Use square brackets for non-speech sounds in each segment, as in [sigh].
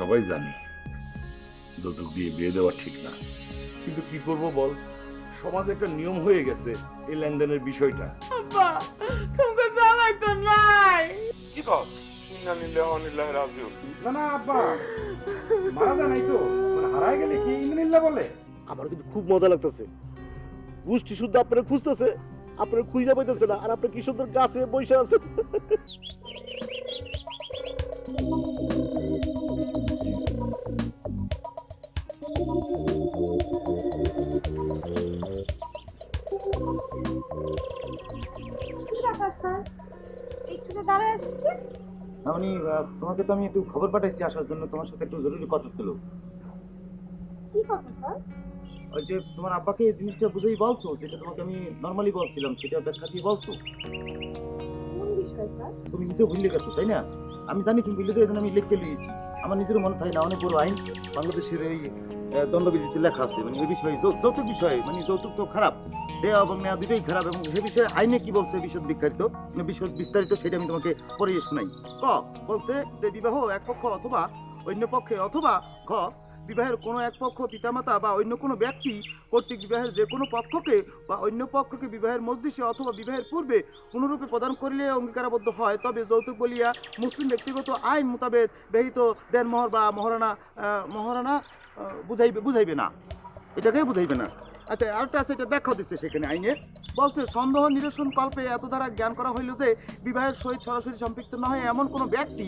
সবাই জানি যৌতুক দিয়ে বিয়ে দেওয়া ঠিক না। কিন্তু কি করব বল? সমাজে একটা নিয়ম হয়ে গেছে এই লেনদেনের বিষয়টা। আব্বা তোমাকে জামাই তো নাই। কি কর? ইন্না লিল্লাহি ওয়া ইন্না রাজিউন। না না আব্বা মারা যায় তো। মানে হারায় গেলে কি বলে? আমার কিন্তু খুব মজা লাগতেছে। গোষ্ঠী শুদ্ধ আপনারা খুঁজতেছে আপনারা খুঁজে পাইতেছে না আর আপনি কি সুন্দর গাছে বসে আছেন আমি তোমাকে তো আমি একটু খবর পাঠাইছি আসার জন্য তোমার সাথে একটু জরুরি কথা ছিল। কি কথা স্যার? ওই যে তোমার আব্বাকে এই জিনিসটা বুঝেই বলছো যেটা তোমাকে আমি নর্মালি বলছিলাম সেটা ব্যাখ্যা দিয়ে বলছো। তুমি নিজেও ভুলে গেছো তাই না? আমি জানি তুমি ভুলে জন্য আমি লিখতে লিয়েছি। আমার নিজেরও মনে থাকে না অনেক বড় আইন বাংলাদেশের এই দণ্ডবিধিতে লেখা আছে মানে এই বিষয়ে যৌতুক বিষয়ে মানে যৌতুক তো খারাপ। দেয়া এবং নেওয়া দুটোই খারাপ, এবং সে বিষয়ে আইনে কি বলছে বিশদ বিস্তারিত? বিশদ বিস্তারিত সেটা আমি তোমাকে পরে শোনাই। ক, বলছে যে বিবাহ এক পক্ষ অথবা অন্য পক্ষে অথবা খ বিবাহের কোনো এক পক্ষ পিতামাতা বা অন্য কোনো ব্যক্তি কর্তৃক বিবাহের যে কোনো পক্ষকে বা অন্য পক্ষকে বিবাহের মজলিসে অথবা বিবাহের পূর্বে কোনরূপে প্রদান করিলে অঙ্গীকারাবদ্ধ হয়। তবে যৌতুক বলিয়া মুসলিম ব্যক্তিগত আইন মোতাবেক ব্যহিত দেন মোহর বা মহারানা মহারানা বুঝাইবে বুঝাইবে না এটাকে বুঝাইবে না আচ্ছা আরেকটা আছে এটা ব্যাখ্যা দিচ্ছে সেখানে আইনে। বলছে, সন্দেহ নিরসন কল্পে এত দ্বারা জ্ঞান করা হইল যে বিবাহের সহিত সরাসরি সম্পৃক্ত না হয় এমন কোনো ব্যক্তি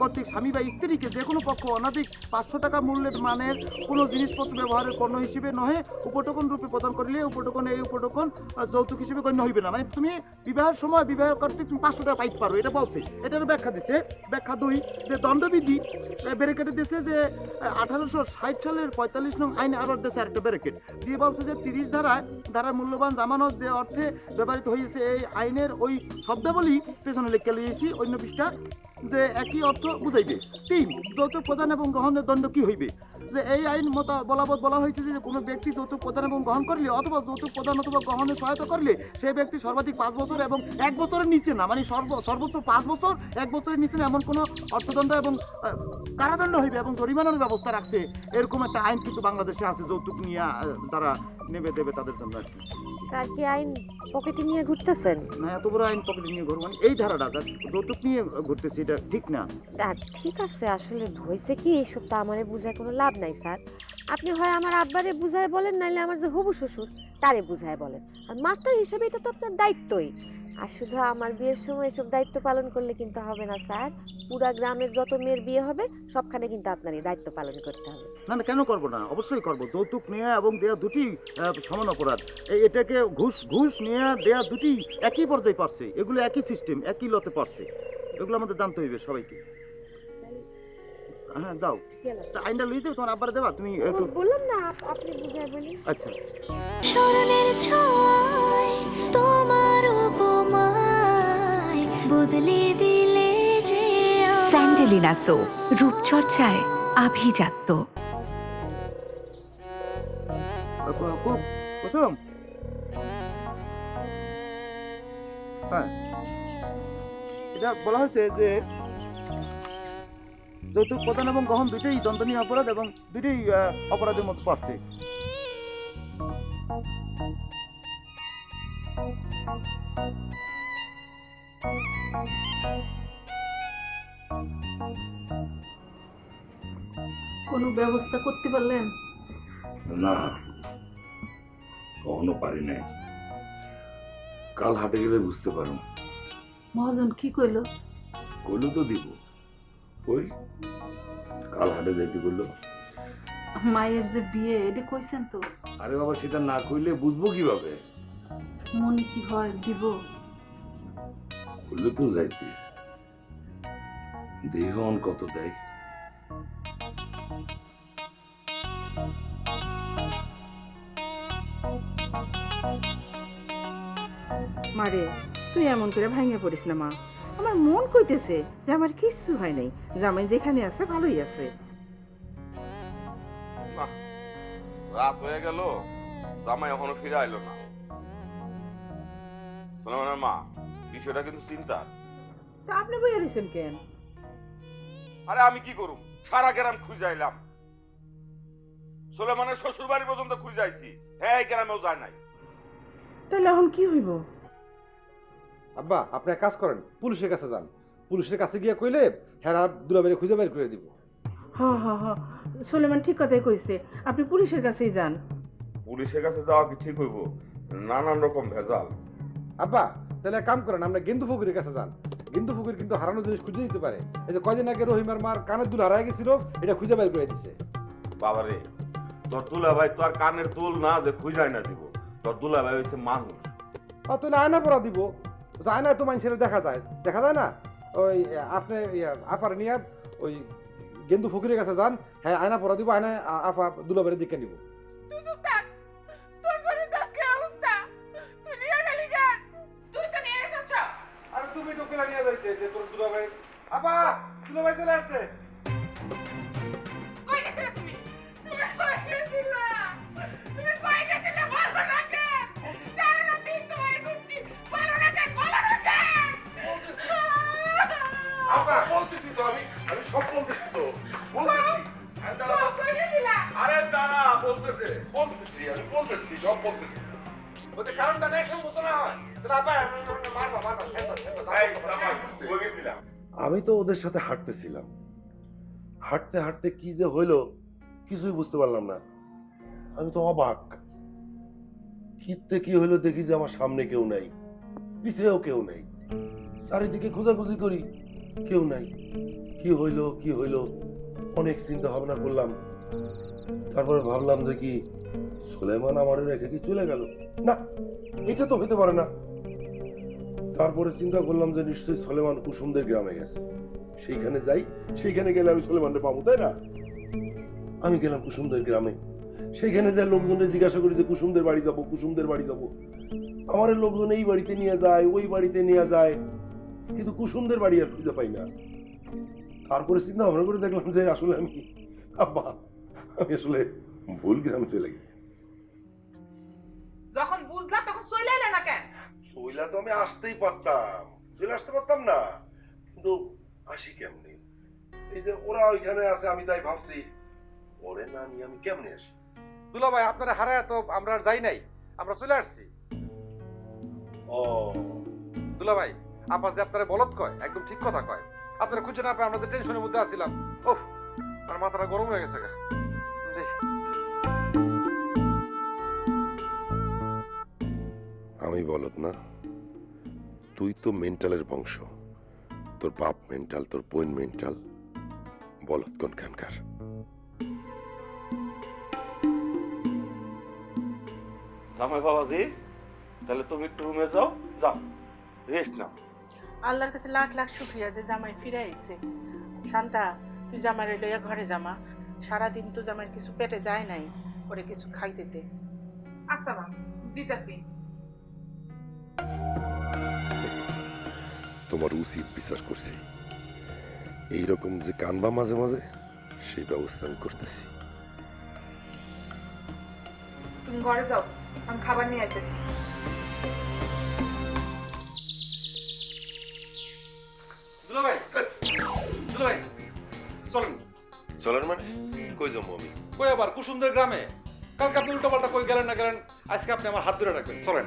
কর্তৃক স্বামী বা স্ত্রীকে যে কোনো পক্ষ অনাধিক পাঁচশো টাকা মূল্যের মানের কোনো জিনিসপত্র ব্যবহারের পণ্য হিসেবে নহে, উপটোকন রূপে প্রদান করিলে উপটোকন এই উপটোকন যৌতুক হিসেবে গণ্য হইবে না। মানে তুমি বিবাহের সময় বিবাহ করতে তুমি পাঁচশো টাকা পাইতে পারো, এটা বলছে। এটার ব্যাখ্যা দিচ্ছে। ব্যাখ্যা দুই, যে দণ্ডবিধি ব্যারিকেটে দিচ্ছে যে, আঠারোশো ষাট সালের পঁয়তাল্লিশ নং আইন আবার দিচ্ছে আরেকটা ব্যারিকেট দিয়ে বলছে যে তিরিশ ধারায় ধারার মূল্যবান জামানত যে অর্থে ব্যবহৃত হয়েছে এই আইনের ওই শব্দাবলী পেছনে লিখে লিয়েছি অন্য পৃষ্ঠা যে একই অর্থ বুঝাইবে। তিন যৌতুক প্রদান এবং গ্রহণের দণ্ড কি হইবে? যে এই আইন মত বলাবৎ বলা হয়েছে যে কোনো ব্যক্তি যৌতুক প্রদান এবং গ্রহণ করলে অথবা যৌতুক প্রদান অথবা গ্রহণে সহায়তা করলে সেই ব্যক্তি সর্বাধিক পাঁচ বছর এবং এক বছরের নিচে না মানে সর্ব সর্বোচ্চ পাঁচ বছর এক বছরের নিচে না এমন কোনো অর্থদণ্ড এবং কারাদণ্ড হইবে এবং জরিমানার ব্যবস্থা রাখছে। এরকম একটা আইন কিন্তু বাংলাদেশে আছে যৌতুক নিয়ে তারা নেবে দেবে তাদের জন্য আর কি। কি আইন পকেটে নিয়ে ঘুরতেছেন? না এত বড় আইন পকেটে নিয়ে ঘুরবো মানে এই ধারাটা যৌতুক নিয়ে ঘুরতেছে এটা ঠিক না? ঠিক আছে আসলে হয়েছে কি এইসব তো আমারে বুঝায় কোনো লাভ নাই স্যার। আপনি হয় আমার আব্বারে বুঝায় বলেন নাইলে আমার যে হবু শ্বশুর তারে বুঝায় বলেন। আর মাস্টার হিসেবে এটা তো আপনার দায়িত্বই। আর শুধু আমার বিয়ের সময় এসব দায়িত্ব পালন করলে কিন্তু হবে না স্যার। পুরা গ্রামের যত মেয়ের বিয়ে হবে সবখানে কিন্তু আপনার এই দায়িত্ব পালন করতে হবে। না না কেন করব না? অবশ্যই করব। যৌতুক নেওয়া এবং দেওয়া দুটি সমান অপরাধ। এই এটাকে ঘুষ ঘুষ নেওয়া দেওয়া দুটি একই পর্যায়ে পারছে। এগুলো একই সিস্টেম একই লতে পারছে। এগুলো আমাদের জানতে হইবে সবাইকে। হ্যাঁ দাও। আইনটা লইতে দেবে তোমার আব্বারে দেবা তুমি একটু বললাম না আপনি বুঝায় বলি আচ্ছা। স্মরণের ছয় তোমার উপমায় বদলে দিলে যে স্যান্ডেলিনা সো রূপচর্চায় আভিজাত্য। কুসুম হ্যাঁ। এটা বলা হয়েছে যে যৌতুক প্রদান এবং গ্রহণ দুটোই দণ্ডনীয় অপরাধ এবং দুটোই আহ, অপরাধের মধ্যে পড়ছে। কোনো ব্যবস্থা করতে পারলেন? না কখনো পারি নাই। কাল হাটে গেলে বুঝতে পারো মহাজন কি কইলো? কইলো তো দিব। ওই কাল হাটে যাইতে বলল মায়ের যে বিয়ে এটা কইছেন তো? আরে বাবা সেটা না কইলে বুঝব কীভাবে? মনে কি হয় দিব। বললে তো যাইতে। দেহ অন কত দেয়? মারে তুই এমন করে ভাঙে পড়িস না মা। আমার মন কইতেছে যে আমার কিচ্ছু হয় নাই। জামাই যেখানে আছে ভালোই আছে। রাত হয়ে গেল। জামাই এখনও ফিরে আইলো না। সোনামানের মা বিষয়টা কিন্তু চিন্তার। তা আপনি বইয়া রয়েছেন কেন? আরে আমি কি করুম? সারা গ্রাম খুঁজাইলাম সোলেমানের শ্বশুর বাড়ি পর্যন্ত খুঁজাইছি হ্যাঁ এই গ্রামেও যায় নাই। তাহলে এখন কি হইব? আব্বা আপনি এক কাজ করেন পুলিশের কাছে যান। পুলিশের কাছে গিয়ে কইলে হ্যাঁ দুলাবাড়ি খুঁজে বের করে দিব। হ হ হ। সোলেমান ঠিক কথাই কইছে। আপনি পুলিশের কাছেই যান। পুলিশের কাছে যাওয়া কি ঠিক হইব? নানান রকম ভেজাল। আব্বা তাহলে এক কাম করেন আমরা গেন্দু ফকিরের কাছে যান। গেন্দু ফকির কিন্তু হারানো জিনিস খুঁজে দিতে পারে। এই যে কয়দিন আগে রহিমার মার কানের দুল হারাই গেছিল এটা খুঁজে বের করে দিছে। বাবারে তোর দুলা ভাই তো আর কানের দুল না যে খুঁজাই না দিব। তোর দুলা ভাই হচ্ছে মানুষ তাহলে আয়না পরা দিব। তো না তো মানুষের দেখা যায়। দেখা যায় না? ওই আপনি আপার নিয়ে ওই গেন্দু ফকিরের কাছে যান হ্যাঁ আয়না পরা দিব আয়না আপা দুলাবারের দিকে নিব। তুই চুপ থাক। তোর ঘরে আজকে অবস্থা? তুই নিয়ে গেলি কেন তুই তো নিয়ে এসেছ। আরে তুমি তো কেলা নিয়ে যাইতে যে তোর দুলাভাই। আপা তুলে চলে আসছে। কারণটা না হয়? আমি তো ওদের সাথে হাঁটতেছিলাম। হাঁটতে হাঁটতে কি যে হইল কিছুই বুঝতে পারলাম না। আমি তো অবাক। কিতে কি হইল দেখি যে আমার সামনে কেউ নাই। পিছনেও কেউ নাই। চারিদিকে খোঁজাখুঁজি করি কেউ নাই। কি হইল কি হইল অনেক চিন্তা ভাবনা করলাম। তারপরে ভাবলাম যে কি সুলেমান আমার রেখে কি চলে গেল? না, এটা তো হইতে পারে না। তারপরে চিন্তা করলাম যে নিশ্চয়ই সলেমান কুসুমদের গ্রামে গেছে। সেইখানে যাই, সেইখানে গেলে আমি সলেমানকে পাবো, তাই না? আমি গেলাম কুসুমদের গ্রামে। সেইখানে যাই লোকজনকে জিজ্ঞাসা করি যে কুসুমদের বাড়ি যাব, কুসুমদের বাড়ি যাব। আমার লোকজন এই বাড়িতে নিয়ে যায়, ওই বাড়িতে নিয়ে যায়, কিন্তু কুসুমদের বাড়ি আর খুঁজে পাই না। তারপরে চিন্তা ভাবনা করে দেখলাম যে আসলে আমি আব্বা আমি আসলে ভুল গ্রামে চলে গেছি। যখন বুঝলা তখন চলে এলে না কেন? চইলা তো আমি আসতেই পারতাম। চলে আসতে পারতাম না। কিন্তু আসি কেমনে? এই যে ওরা ওইখানে আছে আমি তাই ভাবছি ওরে না নিয়ে আমি কেমনে আসি? দুলাভাই আপনারা হারায় তো আমরা আর যাই নাই। আমরা চলে আসছি। ও। দুলাভাই আপা যে আপনারা বলত কয় একদম ঠিক কথা কয়। আপনারা খুঁজে না পেয়ে আমরা যে টেনশনের মধ্যে আছিলাম ওফ আমার মাথাটা গরম হয়ে গেছে গা। যাই। আমি বলত না তুই তো মেন্টালের বংশ তোর বাপ মেন্টাল তোর বোন মেন্টাল বলত কোনখানকার জামাই বাবাজি তাহলে তুমি একটু রুমে যাও যাও রেস্ট নাও। আল্লাহর কাছে লাখ লাখ শুক্রিয়া যে জামাই ফিরে আইছে। শান্তা তুই জামাই লইয়া ঘরে জামা সারাদিন তো জামাইয়ের কিছু পেটে যায় নাই ওরে কিছু খাইতে আচ্ছা মা দিতাছি। তোমার উচিত বিচার করছি। এইরকম যে কানবা মাঝে মাঝে সেই ব্যবস্থা আমি করতেছি। তুমি ঘরে যাও আমি খাবার নিয়ে আসতেছি। দুলাভাই দুলাভাই চলেন। চলেন মানে? যাব আমি। কই আবার? কুসুমদের গ্রামে? কালকে আপনি উল্টো পাল্টা কই গেলেন না গেলেন? আজকে আপনি আমার হাত ধরে রাখবেন। চলেন।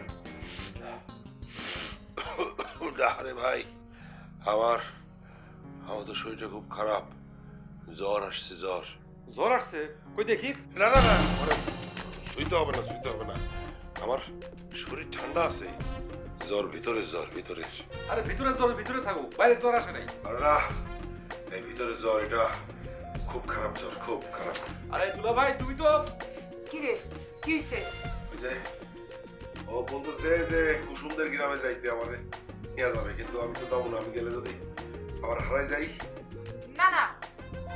[coughs] আরে ভাই আমার আমার তো শরীরটা খুব খারাপ। জ্বর আসছে জ্বর। জ্বর আসছে? কই দেখি? না না না শুইতে হবে না শুইতে হবে না। আমার শরীর ঠান্ডা আছে। জ্বর ভিতরে জ্বর ভিতরে। আরে ভিতরে জ্বর ভিতরে থাকুক। বাইরে জ্বর আসে নাই। আরে না এই ভিতরে জ্বর এটা খুব খারাপ জ্বর খুব খারাপ। আরে দুলাভাই তুমি তো কি রে? কি হয়েছে ওই যে ও বলতেছে যে কুসুমদের গ্রামে যাইতে আমারে। নিয়ে যাবে কিন্তু আমি তো যাব না আমি গেলে যদি আবার হারাই যাই। না না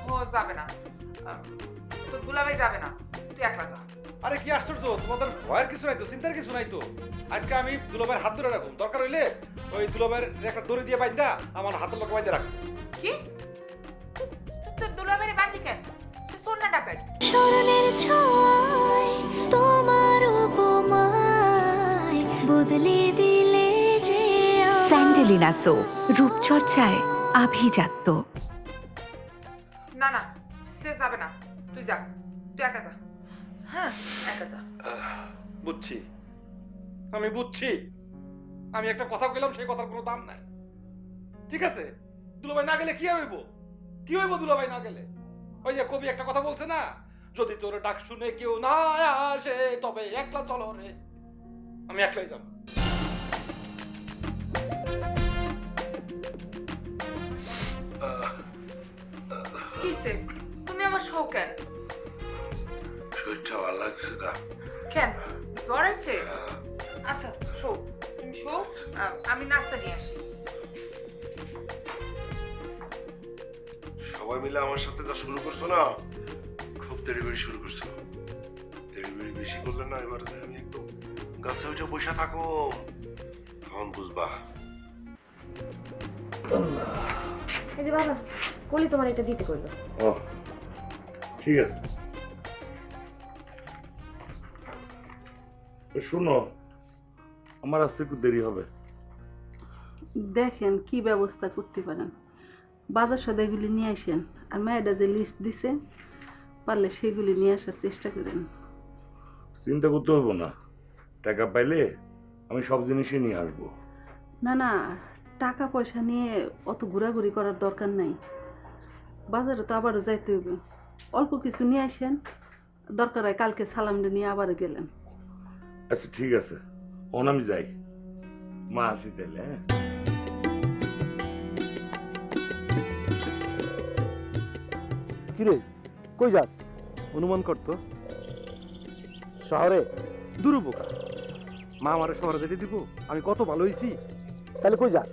ও যাবে না। তো দুলাভাই যাবে না তুই একলা যা। আরে কি আশ্চর্য তোমাদের ভয়ের কিছু নাই তো চিন্তার কিছু নাই তো? আজকে আমি দুলাভাইয়ের হাত ধরে রাখুন দরকার হইলে ওই দুলাভাইয়ের একটা দড়ি দিয়ে বাইন্দা আমার হাতের লোক বাইন্দা রাখব। কি? ডাকাই স্মরণের ছয় তোমার উপমায় বদলে দিলে যে। স্যান্ডেলিনা সো রূপচর্চায় আভিজাত্য। না না তুই যা তুই একা যা। হ্যাঁ একা যা। বুঝছি। আমি বুঝছি। আমি একটা কথা কইলাম সেই কথার কোনো দাম নাই। ঠিক আছে? দুলাভাই না গেলে কি হইব? কি হইব দুলাভাই না গেলে? ওই যে কবি একটা কথা বলছে না যদি তোর ডাক শুনে কেউ না আসে তবে একলা চলো রে। আমি একলাই যাব। কিসে তুমি আমার শো কেন? শরীরটা ভালো লাগছে না। কেন? জ্বর আছে আচ্ছা শো তুমি শো আমি নাস্তা নিয়ে আসি। সবাই মিলে আমার সাথে যা শুরু করছ না? দেরিবেরি শুরু করছ। দেরিবেরি বেশি করলে না এবারে আমি একদম গাছে উঠে বসে থাকো। তখন বুঝবা। এই যে বাবা কলি তোমার এটা দিতে কইলো। ও ঠিক আছে। শোনো আমার আসতে একটু দেরি হবে। দেখেন কি ব্যবস্থা করতে পারেন। বাজার সদাইগুলি নিয়ে আসেন আর মায়েরা যে লিস্ট দিছে পারলে সেগুলি নিয়ে আসার চেষ্টা করেন। চিন্তা করতে হবে না। টাকা পাইলে আমি সব জিনিসই নিয়ে আসব। না না টাকা পয়সা নিয়ে অত ঘোরাঘুরি করার দরকার নাই। বাজারে তো আবারও যাইতে হবে অল্প কিছু নিয়ে আসেন। দরকার হয় কালকে সালামটা নিয়ে আবারও গেলেন। আচ্ছা ঠিক আছে। অন আমি যাই। মা আসি তাইলে হ্যাঁ? কিরে? কই যাস? অনুমান করতো। শহরে দুরুপকার। মা আমারে শহরে যেতে দিব, আমি কত ভালো হয়েছি তাহলে কই যাস?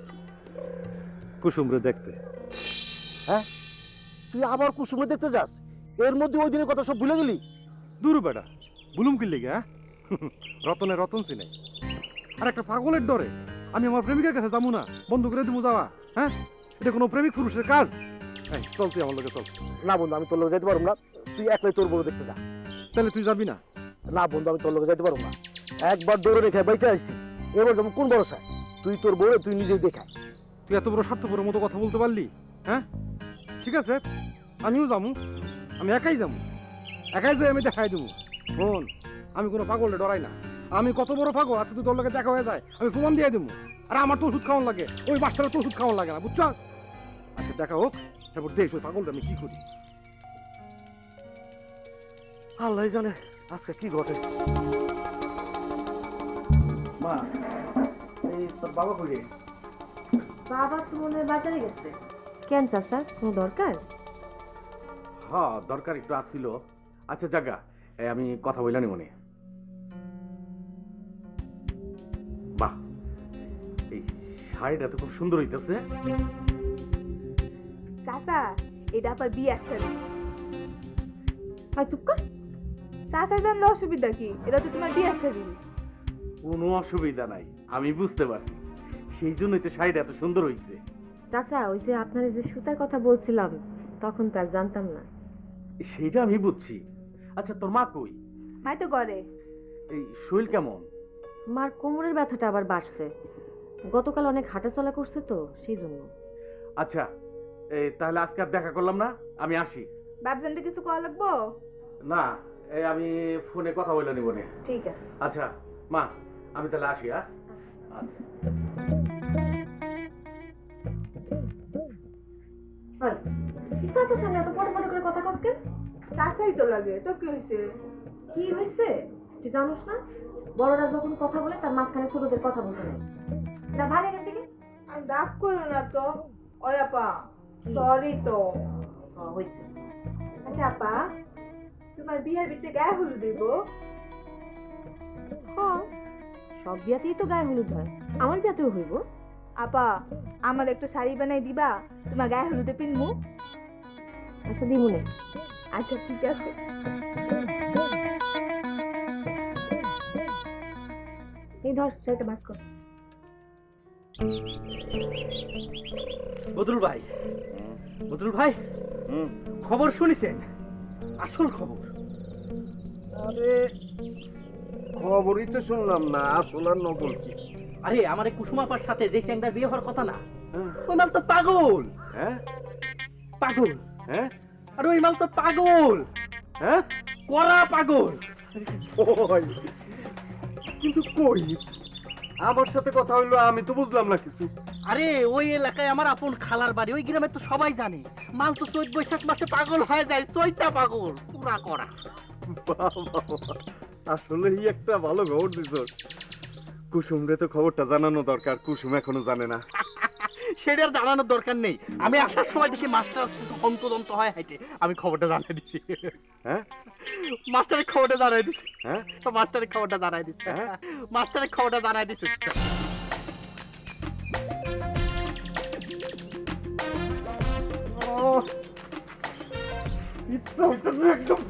কুসুমরে দেখতে। হ্যাঁ? তুই আবার কুসুমরে দেখতে যাস? এর মধ্যে ওই দিনের কথা সব ভুলে গেলি? দূর বেটা বুলুম কিনলে হ্যাঁ? [laughs] রতনে রতন চিনে। আর একটা পাগলের ডরে, আমি আমার প্রেমিকের কাছে যাব না, বন্ধ করে দিব যাওয়া হ্যাঁ? এটা কোনো প্রেমিক পুরুষের কাজ। এই চল তুই আমার লোকে চল। না বন্ধু আমি তোর লোকে যাইতে পারব না। তুই একলাই তোর বড় দেখতে যা। তাহলে তুই যাবি না? না বন্ধু আমি তোর লোকে যাইতে পারব না। একবার দৌড়ে রেখে বাইচে আসছি এবার যেমন কোন ভরসায়? তুই তোর বউরে তুই নিজেই দেখা তুই এত বড় স্বার্থপরের মতো কথা বলতে পারলি হ্যাঁ? ঠিক আছে আমিও যাব। আমি একাই যাব। একাই যাই আমি দেখাই দেবো। শোন আমি কোনো পাগলে ডরাই না। আমি কত বড় পাগল আজকে তুই তোর লোকে দেখা হয়ে যায় আমি প্রমাণ দিয়ে দেবো। আর আমার তো ওষুধ খাওয়ান লাগে। ওই মাস্টারের তো ওষুধ খাওয়ান লাগে না বুঝছ আজকে দেখা হোক। তারপর দেখ ওই পাগলটা আমি কি করি? আল্লাহ জানে আজকে কি ঘটে। মা এই তোর বাবা কই বাবা তো মনে বাজারে গেছে। কেন চাচা কোনো দরকার? হ্যাঁ দরকার একটু আসছিল আচ্ছা জাগা এই আমি কথা বললাম মনে বাহ এই শাড়িটা তো খুব সুন্দর হইতেছে। চাচা এটা আবার বিয়ে আসছে আর চুপ কর। চাচা জানলে অসুবিধা কি? এটা তো তোমার বিয়ে আসছে কোনো অসুবিধা নাই আমি বুঝতে পারছি। সেই জন্যই তো শাড়িটা এত সুন্দর হইছে। চাচা ওই যে আপনার যে সুতার কথা বলছিলাম তখন তার জানতাম না। সেইটা আমি বুঝছি। আচ্ছা তোর মা কই? মাই তো করে এই শরীর কেমন? মার কোমরের ব্যথাটা আবার বাড়ছে। গতকাল অনেক হাঁটাচলা করছে তো সেই জন্য। আচ্ছা এই তাহলে আজকে আর দেখা করলাম না? আমি আসি। বাবজানটা কিছু করা লাগবো? না এই আমি ফোনে কথা বলে নিব নে। ঠিক আছে। আচ্ছা মা আমি তাহলে আসি হ্যাঁ? আচ্ছা চাচার সামনে এত পরে পরে করে কথা কসকে চাচাই তো লাগে তো কি হয়েছে? কি হয়েছে? তুই জানোস না? বড়রা যখন কথা বলে তার মাঝখানে ছোটদের কথা বলতে নেই যা ভাগ এখান থেকে। আর ডাক করো না তো আপা সরি তো। হয়েছে আচ্ছা আপা তোমার বিয়ের বিতে গায়ে হলুদ দিব হ্যাঁ সব বিয়াতেই তো গায়ে হলুদ হয়। আমার বিয়াতেও হইব। আপা আমার একটু শাড়ি বানাই দিবা তোমার গায়ে হলুদে পিনমু। আচ্ছা দিমুনে আচ্ছা ঠিক আছে। এই ধর শাড়িটা বাস কর। বদরুল ভাই। বদরুল ভাই খবর শুনেছেন? আসল খবর। আরে খবরই তো শুনলাম না আসল আর নকল কি? আরে আমার কুসুমাপার সাথে যে চ্যাংটা বিয়ে হওয়ার কথা না ওই মাল তো পাগল। হ্যাঁ? পাগল। হ্যাঁ? আর ওই মাল তো পাগল। হ্যাঁ? করা পাগল। কিন্তু কই? আমার সাথে কথা হইল আমি তো বুঝলাম না কিছু। আরে ওই এলাকায় আমার আপন খালার বাড়ি ওই গ্রামে তো সবাই জানে। মাল তো চৈত বৈশাখ মাসে পাগল হয়ে যায় চৈতা পাগল পুরা করা আসলেই একটা ভালো খবর দিছ। কুসুমরে তো খবরটা জানানো দরকার কুসুম এখনও জানে না। সেটার জানানোর দরকার নেই। আমি আসার সময় দেখি মাস্টার হন্তদন্ত হয় হাইটে। আমি খবরটা জানাই দিছি। হ্যাঁ? মাস্টারের খবরটা জানাই দিছি। হ্যাঁ? মাস্টারের খবরটা জানাই দিছি। মাস্টারের খবরটা জানাই দিছি। ইচ্ছা হইতেছে একদম।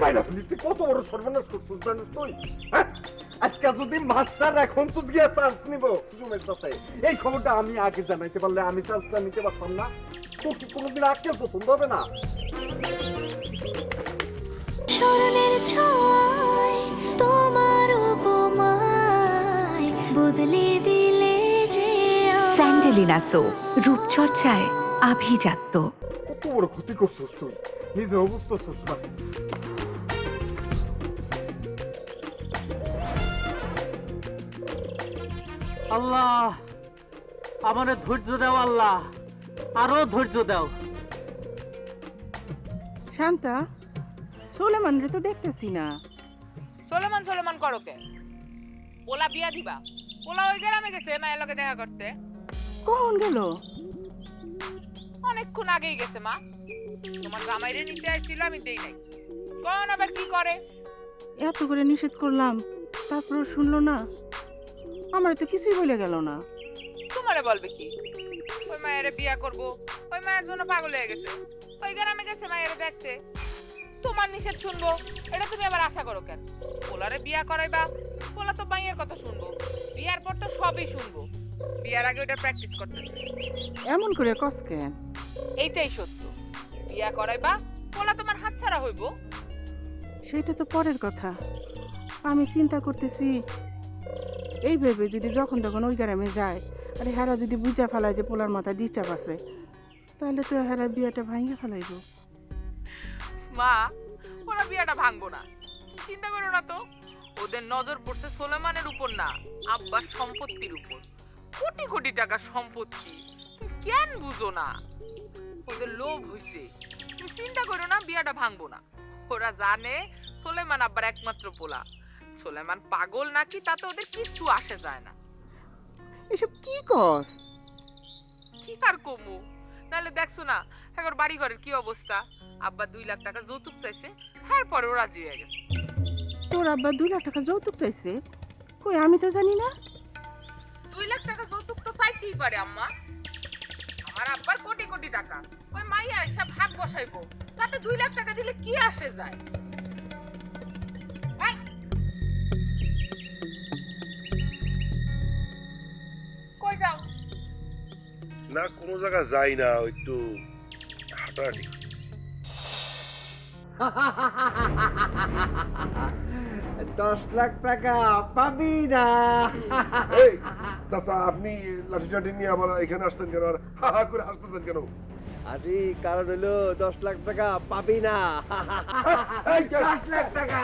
বাইনা ফেলি তুই কত বড় সর্বনাশ করছিস জানিস তুই? হ্যাঁ? আজকে যদি মাস্টার এখন তো গিয়ে চান্স নিব। কুসুমের সাথে। এই খবরটা আমি আগে জানাইতে পারলে আমি চান্সটা নিতে পারতাম না। তোর কি কোনোদিন আজকে পছন্দ হবে না? স্মরণের ছয় তোমার উপমায় বদলে দিলে যে। স্যান্ডেলিনা সো রূপচর্চায় আভিজাত্য। কত বড় ক্ষতি করছিস তুই? নিজে না আল্লাহ আমারে ধৈর্য দাও আল্লাহ আরও ধৈর্য দাও। শান্তা সোলেমান রে তো দেখতেছি না। সোলেমান সোলেমান করো কে? পোলা বিয়া দিবা? পোলা ওই গ্রামে গেছে মায়ের লগে দেখা করতে। কখন গেল? অনেকক্ষণ আগেই গেছে মা। তোমার জামাইরে নিতে আইছিল আমি দেই নাই। কখন আবার কি করে? এত করে নিষেধ করলাম তারপর শুনলো না। আমার তো কিছুই বলে গেল না। তোমারে বলবে কি? ওই মায়ের বিয়া করব ওই মায়ের জন্য পাগল হয়ে গেছে। ওই গ্রামে গেছে মায়ের দেখতে। তোমার নিষেধ শুনব এটা তুমি আবার আশা করো কেন? পোলারে বিয়া করাইবা পোলা তো মাইয়ের কথা শুনব। বিয়ার পর তো সবই শুনব। বিয়ার আগে ওটা প্র্যাকটিস করতেছে। এমন করে কস কেন? এইটাই সত্য। বিয়া করাইবা পোলা তোমার হাতছাড়া হইব। সেটা তো পরের কথা। আমি চিন্তা করতেছি এই ভেবে যদি যখন তখন ওই গ্রামে যায়, আরে হেরা যদি বুঝা ফেলায় যে পোলার মাথায় ডিস্টার্ব আছে, তাহলে তো হেরা বিয়েটা ভাঙিয়ে ফেলাইব। মা, ওরা বিয়াটা ভাঙবো না। চিন্তা করো না তো, ওদের নজর পড়ছে সোলেমানের উপর না, আব্বার সম্পত্তির উপর। কোটি কোটি টাকা সম্পত্তি, তুমি কেন বুঝো না। ওদের লোভ হইছে। তুমি চিন্তা করো না, বিয়াটা ভাঙবো না। ওরা জানে সোলেমান আব্বার একমাত্র পোলা। সোলেমান পাগল নাকি তাতে ওদের কিছু আসে যায় না। এসব কি কস? কি আর কমু? নাহলে দেখছ না এখন বাড়ি ঘরের কি অবস্থা? আব্বা দুই লাখ টাকা যৌতুক চাইছে হ্যাঁ পরেও রাজি হয়ে গেছে। তোর আব্বা দুই লাখ টাকা যৌতুক চাইছে? কই আমি তো জানি না। দুই লাখ টাকা যৌতুক তো চাইতেই পারে আম্মা। আমার আব্বার কোটি কোটি টাকা। ওই মাইয়া এসে ভাগ বসাইবো। তাতে দুই লাখ টাকা দিলে কি আসে যায়? না কোনো জায়গা যাই না একটু হাঁটাহাঁটি দশ লাখ টাকা পাবি না। এই চাচা আপনি লাঠি টাঠি নিয়ে আবার এখানে আসছেন কেন? আর হা হা করে হাসতেছেন কেন? আরে কারণ হলো দশ লাখ টাকা পাবি না। দশ লাখ টাকা।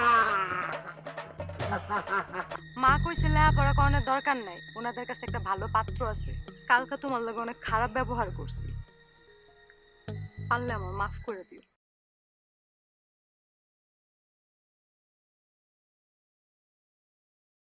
মা কইছে লেখাপড়া করানোর দরকার নাই। ওনাদের কাছে একটা ভালো পাত্র আছে। কালকে তোমার লগে অনেক খারাপ ব্যবহার করছি। পারলে আমার মাফ করে দিও।